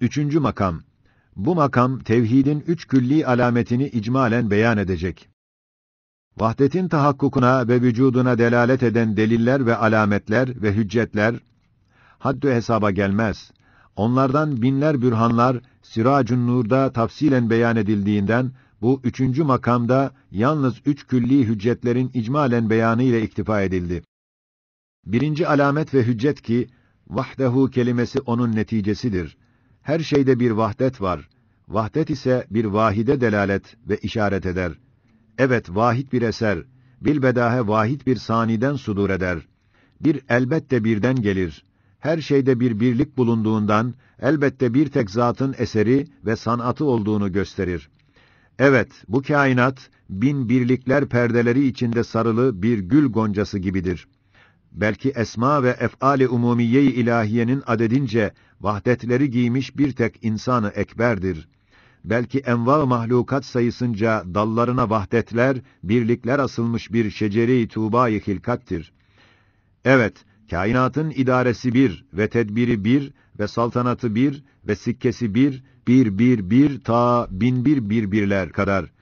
Üçüncü makam. Bu makam, tevhidin üç külli alametini icmalen beyan edecek. Vahdetin tahakkukuna ve vücuduna delalet eden deliller ve alametler ve hüccetler, haddü hesaba gelmez. Onlardan binler bürhanlar, Siracun Nur'da tafsilen beyan edildiğinden, bu üçüncü makamda yalnız üç külli hüccetlerin icmalen beyanı ile iktifa edildi. Birinci alamet ve hüccet ki, vahdehu kelimesi onun neticesidir. Her şeyde bir vahdet var. Vahdet ise bir vahide delalet ve işaret eder. Evet, vahid bir eser, bilbedahe vahid bir saniden sudur eder. Bir elbette birden gelir. Her şeyde bir birlik bulunduğundan, elbette bir tek zatın eseri ve sanatı olduğunu gösterir. Evet, bu kainat, bin birlikler perdeleri içinde sarılı bir gül goncası gibidir. Belki esma ve ef'al-i umumiye-i ilahiyenin adedince vahdetleri giymiş bir tek insanı ekberdir. Belki enva mahlukat sayısınca dallarına vahdetler, birlikler asılmış bir şecere-i tuğba-i hilkattir. Evet, kainatın idaresi bir ve tedbiri bir ve saltanatı bir ve sikkesi bir, bir bir bir ta bin bir birbirler kadar.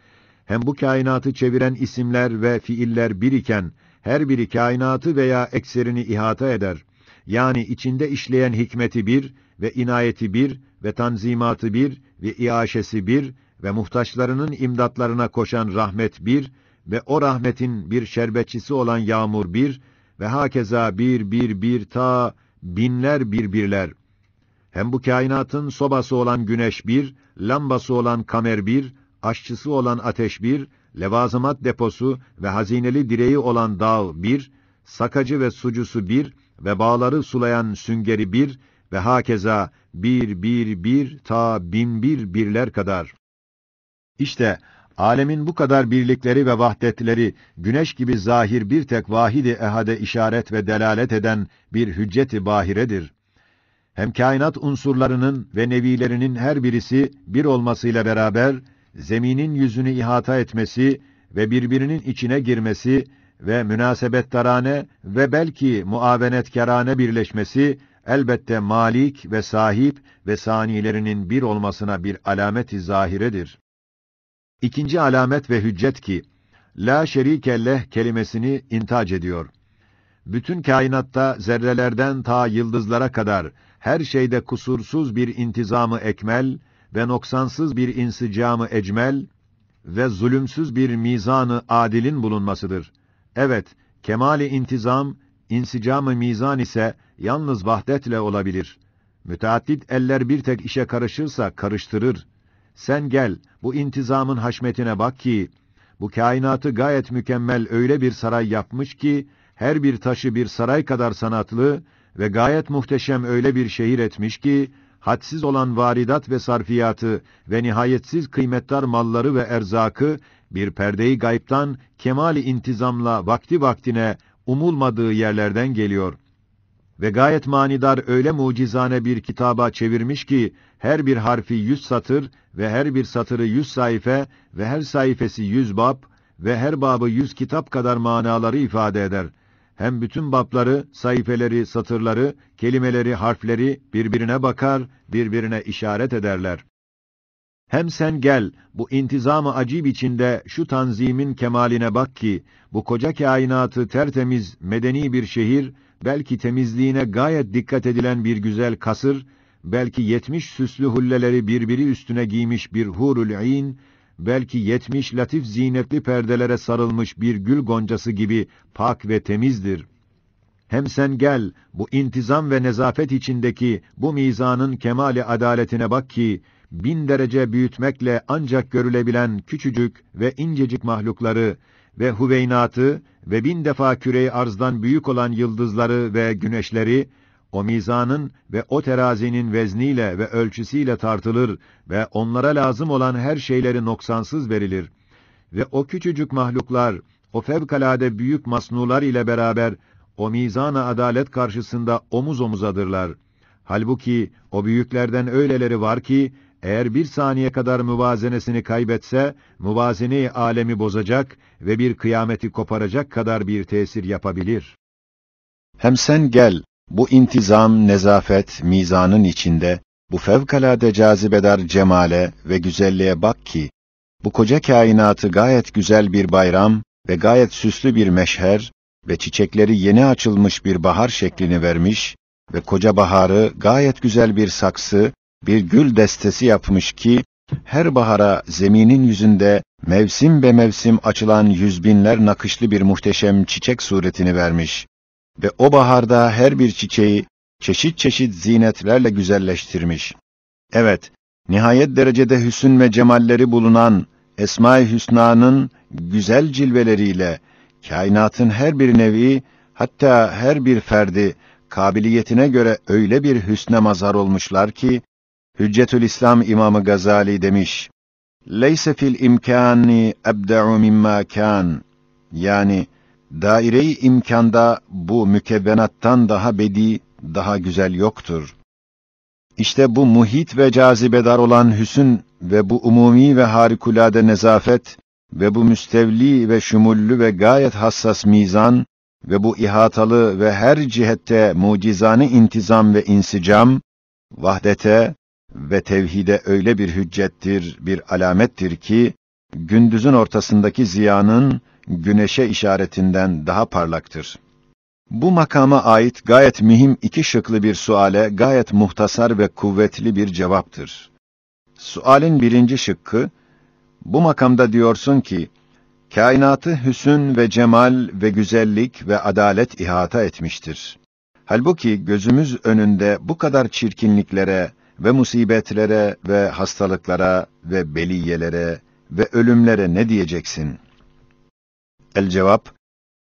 Hem bu kainatı çeviren isimler ve fiiller bir iken, her biri kainatı veya ekserini ihata eder. Yani içinde işleyen hikmeti bir ve inayeti bir ve tanzimatı bir ve iaşesi bir ve muhtaçlarının imdatlarına koşan rahmet bir ve o rahmetin bir şerbetçisi olan yağmur bir ve hakeza bir bir bir ta binler birbirler. Hem bu kainatın sobası olan güneş bir, lambası olan kamer bir, aşçısı olan ateş bir, levazımat deposu ve hazineli direği olan dağ bir, sakacı ve sucusu bir ve bağları sulayan süngeri bir ve hakeza bir bir bir ta bin bir birler kadar. İşte alemin bu kadar birlikleri ve vahdetleri güneş gibi zahir bir tek vahidi ehade işaret ve delalet eden bir hücceti bahiredir. Hem kainat unsurlarının ve nevilerinin her birisi bir olmasıyla beraber zeminin yüzünü ihata etmesi ve birbirinin içine girmesi ve münasebettarane ve belki muavenetkarane birleşmesi elbette malik ve sahip ve sanilerinin bir olmasına bir alamet-i zahiredir. İkinci alamet ve hüccet ki la şerike leh kelimesini intac ediyor. Bütün kainatta zerrelerden ta yıldızlara kadar her şeyde kusursuz bir intizamı ekmel ve noksansız bir insicamı ecmel ve zulümsüz bir mizanı adilin bulunmasıdır. Evet, kemali intizam, insicamı mizan ise yalnız vahdetle olabilir. Müteaddit eller bir tek işe karışırsa karıştırır. Sen gel, bu intizamın haşmetine bak ki, bu kainatı gayet mükemmel öyle bir saray yapmış ki, her bir taşı bir saray kadar sanatlı ve gayet muhteşem öyle bir şehir etmiş ki, hadsiz olan varidat ve sarfiyatı ve nihayetsiz kıymetdar malları ve erzakı bir perdeyi gayiptan kemali intizamla vakti vaktine umulmadığı yerlerden geliyor. Ve gayet manidar öyle mucizane bir kitaba çevirmiş ki her bir harfi yüz satır ve her bir satırı yüz sayfa ve her sayfası yüz bab ve her babı yüz kitap kadar manaları ifade eder hem bütün babları, sayfeleri, satırları, kelimeleri, harfleri birbirine bakar, birbirine işaret ederler. Hem sen gel, bu intizamı acib içinde şu tanzimin kemaline bak ki, bu koca kainatı tertemiz, medeni bir şehir, belki temizliğine gayet dikkat edilen bir güzel kasır, belki yetmiş süslü hulleleri birbiri üstüne giymiş bir hurul in, belki yetmiş latif zinetli perdelere sarılmış bir gül goncası gibi pak ve temizdir. Hem sen gel, bu intizam ve nezafet içindeki bu mizanın kemali adaletine bak ki, bin derece büyütmekle ancak görülebilen küçücük ve incecik mahlukları ve huveynatı ve bin defa küreyi arzdan büyük olan yıldızları ve güneşleri, o mizanın ve o terazinin vezniyle ve ölçüsüyle tartılır ve onlara lazım olan her şeyleri noksansız verilir. Ve o küçücük mahluklar, o fevkalade büyük masnular ile beraber o mizana adalet karşısında omuz omuzadırlar. Halbuki o büyüklerden öyleleri var ki eğer bir saniye kadar müvazenesini kaybetse, muvazene alemi bozacak ve bir kıyameti koparacak kadar bir tesir yapabilir. Hem sen gel, bu intizam, nezafet, mizanın içinde Bu fevkalade cazibedar cemale ve güzelliğe bak ki, bu koca kainatı gayet güzel bir bayram ve gayet süslü bir meşher ve çiçekleri yeni açılmış bir bahar şeklini vermiş ve koca baharı gayet güzel bir saksı, bir gül destesi yapmış ki, her bahara zeminin yüzünde mevsim be mevsim açılan yüzbinler nakışlı bir muhteşem çiçek suretini vermiş ve o baharda her bir çiçeği çeşit çeşit zinetlerle güzelleştirmiş. Evet, nihayet derecede hüsün ve cemalleri bulunan Esma-i Hüsna'nın güzel cilveleriyle kainatın her bir nevi, hatta her bir ferdi kabiliyetine göre öyle bir hüsne mazhar olmuşlar ki Hüccetül İslam İmamı Gazali demiş: "Leyse fil imkani ebda'u mimma kan." Yani daire-i imkanda bu mükevvenattan daha bedi, daha güzel yoktur. İşte bu muhit ve cazibedar olan hüsün ve bu umumi ve harikulade nezafet ve bu müstevli ve şumullü ve gayet hassas mizan ve bu ihatalı ve her cihette mucizane intizam ve insicam, vahdete ve tevhide öyle bir hüccettir, bir alamettir ki, gündüzün ortasındaki ziyanın güneşe işaretinden daha parlaktır. Bu makama ait gayet mühim iki şıklı bir suale gayet muhtasar ve kuvvetli bir cevaptır. Sualin birinci şıkkı, bu makamda diyorsun ki, kainatı hüsün ve cemal ve güzellik ve adalet ihata etmiştir. Halbuki gözümüz önünde bu kadar çirkinliklere ve musibetlere ve hastalıklara ve beliyelere ve ölümlere ne diyeceksin? El cevap,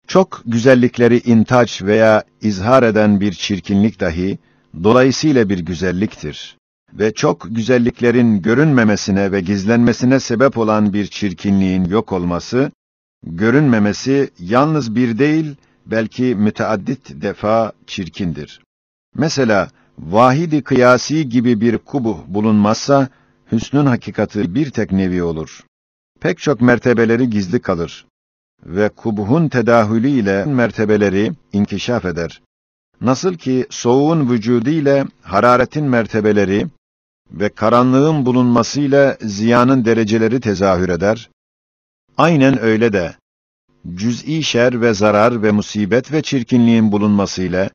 çok güzellikleri intaç veya izhar eden bir çirkinlik dahi, dolayısıyla bir güzelliktir. Ve çok güzelliklerin görünmemesine ve gizlenmesine sebep olan bir çirkinliğin yok olması, görünmemesi yalnız bir değil, belki müteaddit defa çirkindir. Mesela, vahidi kıyasi gibi bir kubuh bulunmazsa, hüsnün hakikati bir tek nevi olur. Pek çok mertebeleri gizli kalır ve kubuhun tedahülü ile mertebeleri inkişaf eder. Nasıl ki soğuğun vücudu ile hararetin mertebeleri ve karanlığın bulunmasıyla ziyanın dereceleri tezahür eder, aynen öyle de cüz'i şer ve zarar ve musibet ve çirkinliğin bulunmasıyla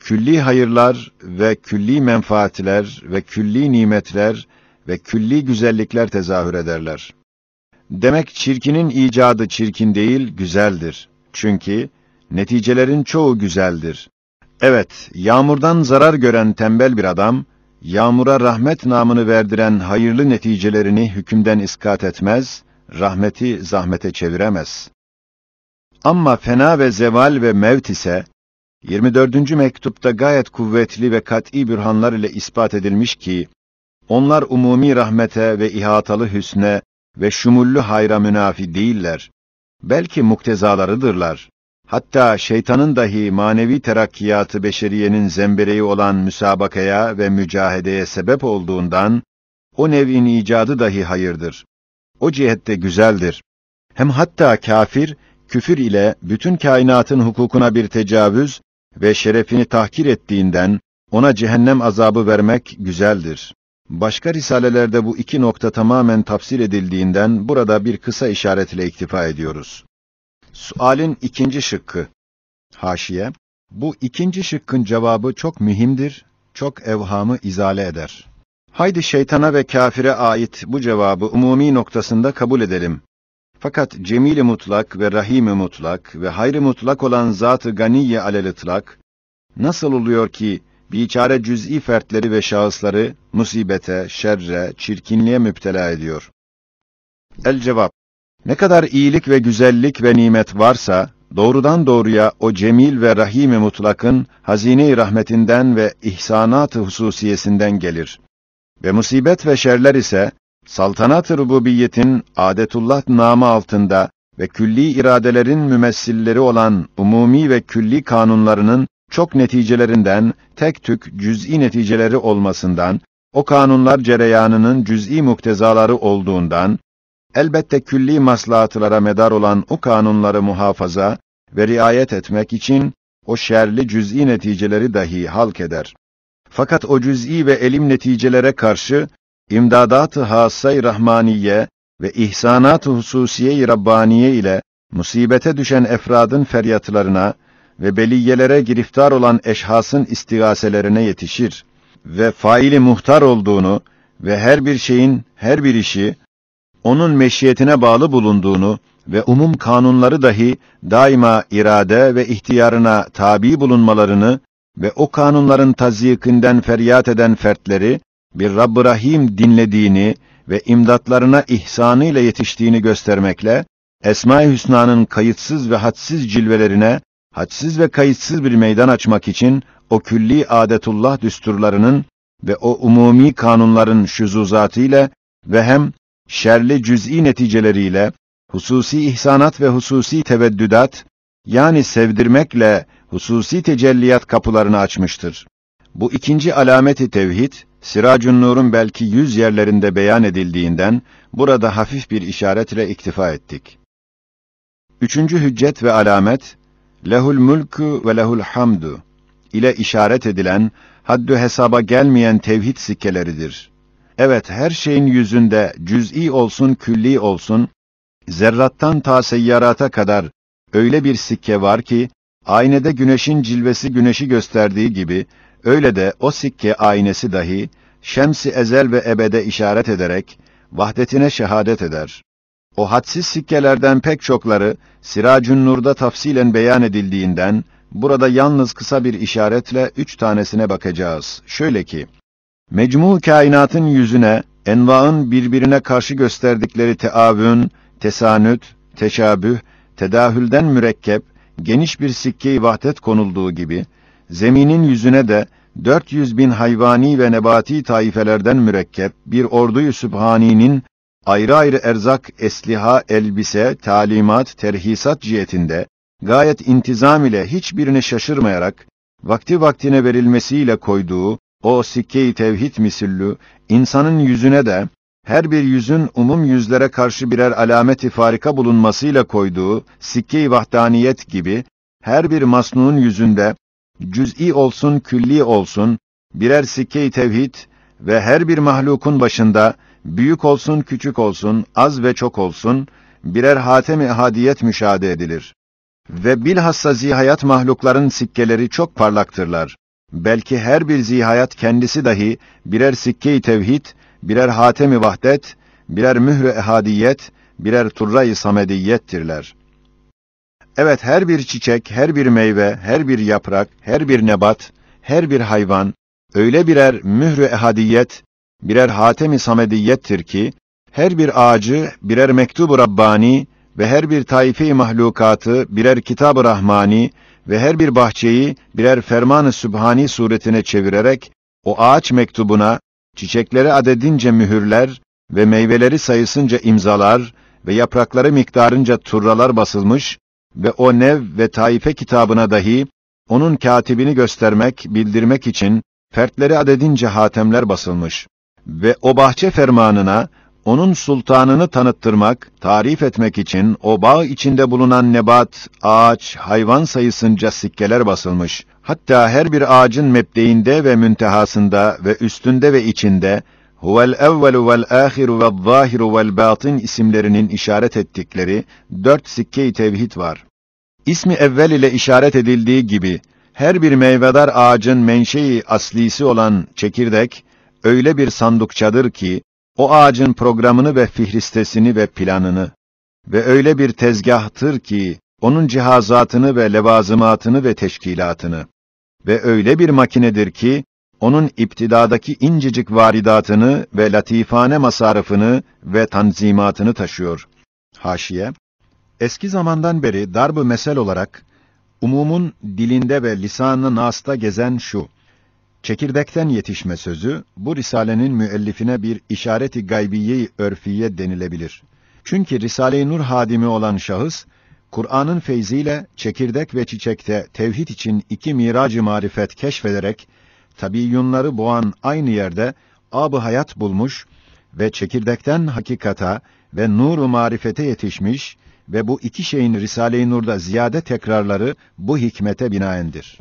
külli hayırlar ve külli menfaatler ve külli nimetler ve külli güzellikler tezahür ederler. Demek çirkinin icadı çirkin değil, güzeldir. Çünkü neticelerin çoğu güzeldir. Evet, yağmurdan zarar gören tembel bir adam, yağmura rahmet namını verdiren hayırlı neticelerini hükümden iskat etmez, rahmeti zahmete çeviremez. Ama fena ve zeval ve mevt ise, 24. mektupta gayet kuvvetli ve kat'î bürhanlar ile ispat edilmiş ki, onlar umumi rahmete ve ihatalı hüsne ve şumullü hayra münafi değiller. Belki muktezalarıdırlar. Hatta şeytanın dahi manevi terakkiyatı beşeriyenin zembereği olan müsabakaya ve mücahedeye sebep olduğundan, o nev'in icadı dahi hayırdır. O cihette güzeldir. Hem hatta kafir, küfür ile bütün kainatın hukukuna bir tecavüz ve şerefini tahkir ettiğinden, ona cehennem azabı vermek güzeldir. Başka risalelerde bu iki nokta tamamen tafsir edildiğinden burada bir kısa işaretle iktifa ediyoruz. Sualin ikinci şıkkı. Haşiye. Bu ikinci şıkkın cevabı çok mühimdir, çok evhamı izale eder. Haydi şeytana ve kafire ait bu cevabı umumi noktasında kabul edelim. Fakat cemil mutlak ve rahim mutlak ve hayr mutlak olan zat-ı ganiye alel nasıl oluyor ki biçare cüz'i fertleri ve şahısları musibete, şerre, çirkinliğe müptela ediyor. El cevap Ne kadar iyilik ve güzellik ve nimet varsa, doğrudan doğruya o cemil ve rahim mutlakın hazine-i rahmetinden ve ihsanat-ı hususiyesinden gelir. Ve musibet ve şerler ise, saltanat-ı rububiyetin adetullah namı altında ve külli iradelerin mümessilleri olan umumi ve külli kanunlarının çok neticelerinden tek tük cüz'i neticeleri olmasından, o kanunlar cereyanının cüz'i muktezaları olduğundan, elbette külli maslahatlara medar olan o kanunları muhafaza ve riayet etmek için o şerli cüz'i neticeleri dahi halk eder. Fakat o cüz'i ve elim neticelere karşı imdadat-ı hassay rahmaniye ve ihsanat-ı hususiye-i rabbaniye ile musibete düşen efradın feryatlarına ve beliyelere giriftar olan eşhasın istigaselerine yetişir ve faili muhtar olduğunu ve her bir şeyin, her bir işi, onun meşiyetine bağlı bulunduğunu ve umum kanunları dahi daima irade ve ihtiyarına tabi bulunmalarını ve o kanunların tazyikinden feryat eden fertleri bir Rabb-ı Rahim dinlediğini ve imdatlarına ihsanıyla yetiştiğini göstermekle Esma-i Hüsna'nın kayıtsız ve hadsiz cilvelerine hadsiz ve kayıtsız bir meydan açmak için o külli adetullah düsturlarının ve o umumi kanunların şuzuzatı ile ve hem şerli cüz'i neticeleriyle hususi ihsanat ve hususi teveddüdat yani sevdirmekle hususi tecelliyat kapılarını açmıştır. Bu ikinci alameti tevhid Siracun Nur'un belki yüz yerlerinde beyan edildiğinden burada hafif bir işaretle iktifa ettik. Üçüncü hüccet ve alamet lehul mulku ve lehul hamdu ile işaret edilen haddü hesaba gelmeyen tevhid sikkeleridir. Evet her şeyin yüzünde cüz'i olsun külli olsun zerrattan ta seyyarata kadar öyle bir sikke var ki aynede güneşin cilvesi güneşi gösterdiği gibi öyle de o sikke aynesi dahi şemsi ezel ve ebede işaret ederek vahdetine şehadet eder. O hadsiz sikkelerden pek çokları Siracun Nur'da tafsilen beyan edildiğinden burada yalnız kısa bir işaretle üç tanesine bakacağız. Şöyle ki, mecmu kainatın yüzüne, envaın birbirine karşı gösterdikleri teavün, tesanüt, teşabüh, tedahülden mürekkep, geniş bir sikke-i vahdet konulduğu gibi, zeminin yüzüne de 400 bin hayvani ve nebati taifelerden mürekkep bir ordu-yu sübhani'nin ayrı ayrı erzak, esliha, elbise, talimat, terhisat cihetinde gayet intizam ile hiçbirine şaşırmayarak vakti vaktine verilmesiyle koyduğu o sikke-i tevhid misillü insanın yüzüne de her bir yüzün umum yüzlere karşı birer alameti farika bulunmasıyla koyduğu sikke-i vahdaniyet gibi her bir masnuun yüzünde cüz'i olsun külli olsun birer sikke-i tevhid ve her bir mahlukun başında büyük olsun küçük olsun az ve çok olsun birer hatem-i ehadiyet müşahede edilir. Ve bilhassa zihayat mahlukların sikkeleri çok parlaktırlar. Belki her bir zihayat kendisi dahi birer sikke-i tevhid, birer hatem-i vahdet, birer mühre ehadiyet, birer turra-i samediyettirler. Evet her bir çiçek, her bir meyve, her bir yaprak, her bir nebat, her bir hayvan öyle birer mührü ehadiyet, birer hatem-i samediyettir ki her bir ağacı birer mektubu rabbani ve her bir taife-i mahlukatı birer kitab-ı rahmani ve her bir bahçeyi birer ferman-ı sübhani suretine çevirerek o ağaç mektubuna çiçekleri adedince mühürler ve meyveleri sayısınca imzalar ve yaprakları miktarınca turralar basılmış ve o nev ve taife kitabına dahi onun katibini göstermek, bildirmek için fertleri adedince hatemler basılmış ve o bahçe fermanına onun sultanını tanıttırmak, tarif etmek için o bağ içinde bulunan nebat, ağaç, hayvan sayısınca sikkeler basılmış. Hatta her bir ağacın mebdeinde ve müntehasında ve üstünde ve içinde huvel evvelu vel ahiru vel zahiru vel batin isimlerinin işaret ettikleri dört sikke-i tevhid var. İsmi evvel ile işaret edildiği gibi her bir meyvedar ağacın menşei aslisi olan çekirdek öyle bir sandukçadır ki o ağacın programını ve fihristesini ve planını ve öyle bir tezgahtır ki onun cihazatını ve levazımatını ve teşkilatını ve öyle bir makinedir ki onun iptidadaki incecik varidatını ve latifane masarifını ve tanzimatını taşıyor. Haşiye Eski zamandan beri darb-ı mesel olarak umumun dilinde ve lisanı nasta gezen şu: Çekirdekten yetişme sözü bu risalenin müellifine bir işareti gaybiye örfiye denilebilir. Çünkü Risale-i Nur hadimi olan şahıs Kur'an'ın feyziyle çekirdek ve çiçekte tevhid için iki miracı marifet keşfederek tabiyyunları boğan aynı yerde ab hayat bulmuş ve çekirdekten hakikata ve nuru marifete yetişmiş ve bu iki şeyin Risale-i Nur'da ziyade tekrarları bu hikmete binaendir.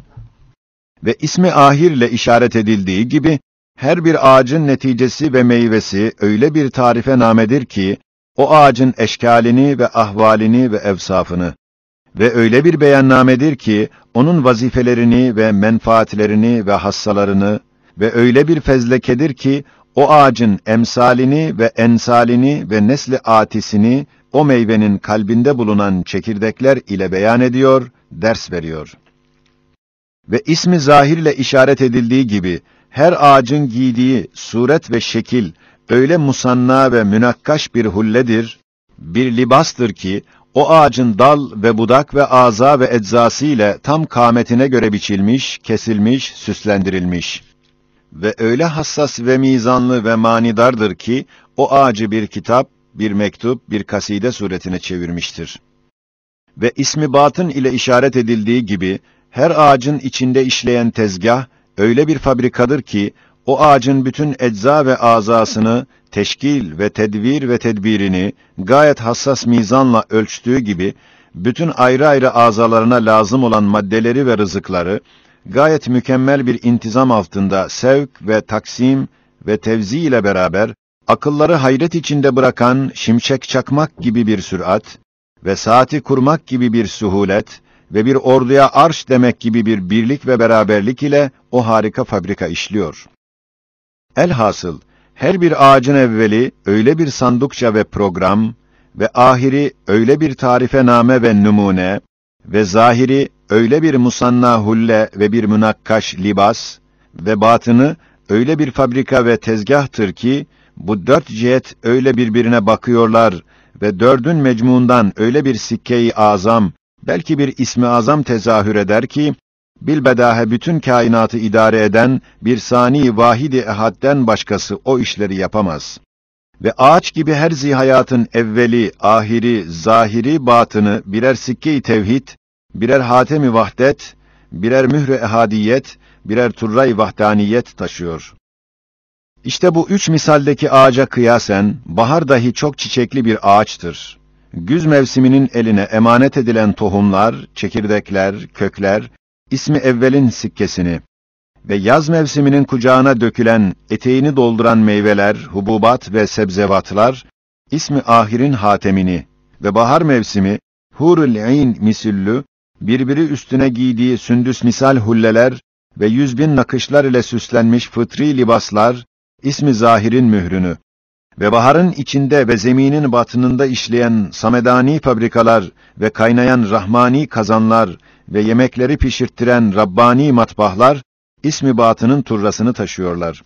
Ve ismi ahir ile işaret edildiği gibi, her bir ağacın neticesi ve meyvesi öyle bir tarife namedir ki, o ağacın eşkalini ve ahvalini ve evsafını ve öyle bir beyannamedir ki, onun vazifelerini ve menfaatlerini ve hassalarını ve öyle bir fezlekedir ki, o ağacın emsalini ve ensalini ve nesli atisini o meyvenin kalbinde bulunan çekirdekler ile beyan ediyor, ders veriyor. Ve ismi zahirle işaret edildiği gibi, her ağacın giydiği suret ve şekil, öyle musanna ve münakkaş bir hulledir, bir libastır ki, o ağacın dal ve budak ve aza ve eczası ile tam kâmetine göre biçilmiş, kesilmiş, süslendirilmiş. Ve öyle hassas ve mizanlı ve manidardır ki, o ağacı bir kitap, bir mektup, bir kaside suretine çevirmiştir. Ve ismi batın ile işaret edildiği gibi, her ağacın içinde işleyen tezgah, öyle bir fabrikadır ki, o ağacın bütün ecza ve azasını, teşkil ve tedvir ve tedbirini gayet hassas mizanla ölçtüğü gibi, bütün ayrı ayrı azalarına lazım olan maddeleri ve rızıkları, gayet mükemmel bir intizam altında sevk ve taksim ve tevzi ile beraber, akılları hayret içinde bırakan şimşek çakmak gibi bir sürat ve saati kurmak gibi bir suhulet ve bir orduya arş demek gibi bir birlik ve beraberlik ile o harika fabrika işliyor. Elhasıl, her bir ağacın evveli öyle bir sandukça ve program ve ahiri öyle bir tarife name ve numune ve zahiri öyle bir musanna hulle ve bir münakkaş libas ve batını öyle bir fabrika ve tezgahtır ki bu dört cihet öyle birbirine bakıyorlar ve dördün mecmuundan öyle bir sikkeyi azam belki bir ismi azam tezahür eder ki bilbedahe bütün kainatı idare eden bir sani vahidi ehadden başkası o işleri yapamaz. Ve ağaç gibi her zihayatın evveli, ahiri, zahiri, batını birer sikke-i tevhid, birer hatemi vahdet, birer mühre ehadiyet, birer turray vahdaniyet taşıyor. İşte bu üç misaldeki ağaca kıyasen, bahar dahi çok çiçekli bir ağaçtır. Güz mevsiminin eline emanet edilen tohumlar, çekirdekler, kökler, ismi evvelin sikkesini ve yaz mevsiminin kucağına dökülen, eteğini dolduran meyveler, hububat ve sebzevatlar, ismi ahirin hatemini ve bahar mevsimi, hurul ayn misüllü, birbiri üstüne giydiği sündüs misal hulleler ve yüz bin nakışlar ile süslenmiş fıtri libaslar, ismi zahirin mührünü ve baharın içinde ve zeminin batınında işleyen samedani fabrikalar ve kaynayan rahmani kazanlar ve yemekleri pişirttiren Rabbani matbahlar, ismi batının turrasını taşıyorlar.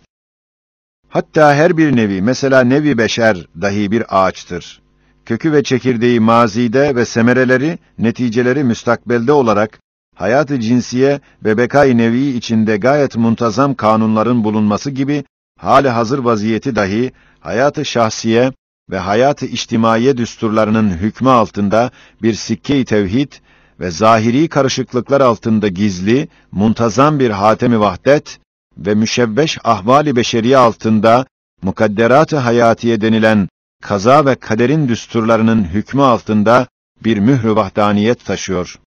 Hatta her bir nevi, mesela nevi beşer dahi bir ağaçtır. Kökü ve çekirdeği mazide ve semereleri, neticeleri müstakbelde olarak, hayatı cinsiye ve bekay nevi içinde gayet muntazam kanunların bulunması gibi, hali hazır vaziyeti dahi, hayatı şahsiye ve hayatı içtimaiye düsturlarının hükmü altında bir sikke-i tevhid ve zahiri karışıklıklar altında gizli, muntazam bir hatemi vahdet ve müşevveş ahvali beşeriye altında mukadderat-ı hayatiye denilen kaza ve kaderin düsturlarının hükmü altında bir mührü vahdaniyet taşıyor.